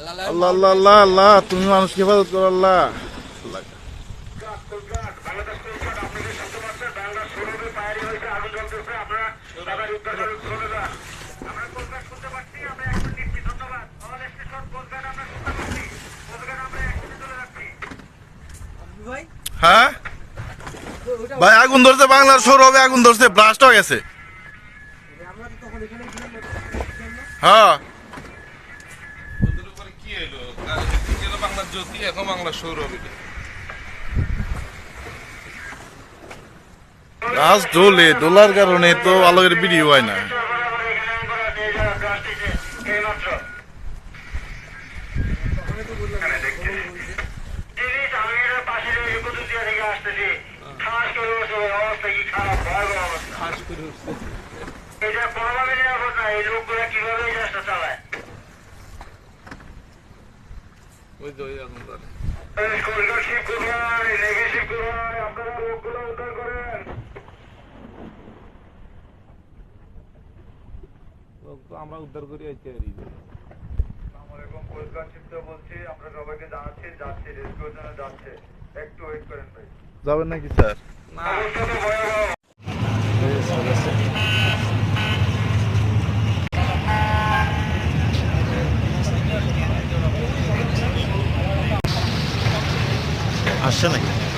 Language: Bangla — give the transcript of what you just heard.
আল্লাহ আল্লাহ আল্লাহ আল্লাহ তুমি মানুষকে হেফাজত করো আল্লাহ। হ্যাঁ? ভাই আগুন ধরছে বাংলার সৌরভে আগুন ধরছে ব্লাস্ট হয়ে গেছে। হ্যাঁ। জ্যোতি এখন বাংলার সৌরভ গাছ ডোলে ডোলার কারণে তো আলোকের ভিডিও হয় না। এটা কোনোভাবে নিরাপদ না এই লোকগুলো কীভাবে এই চালায় ওই আপনারা লোকগুলো উদ্ধার করেন তো আমরা উদ্ধার করে আসসালামাইকুম বলছি আমরা সবাইকে জানাচ্ছি যাচ্ছি রেস্কিউর জন্য যাচ্ছে। একটু ওয়েট করেন ভাই। যাবেন নাকি স্যার? না। অবস্থা তো ভয়াবহ। আসছে নাকি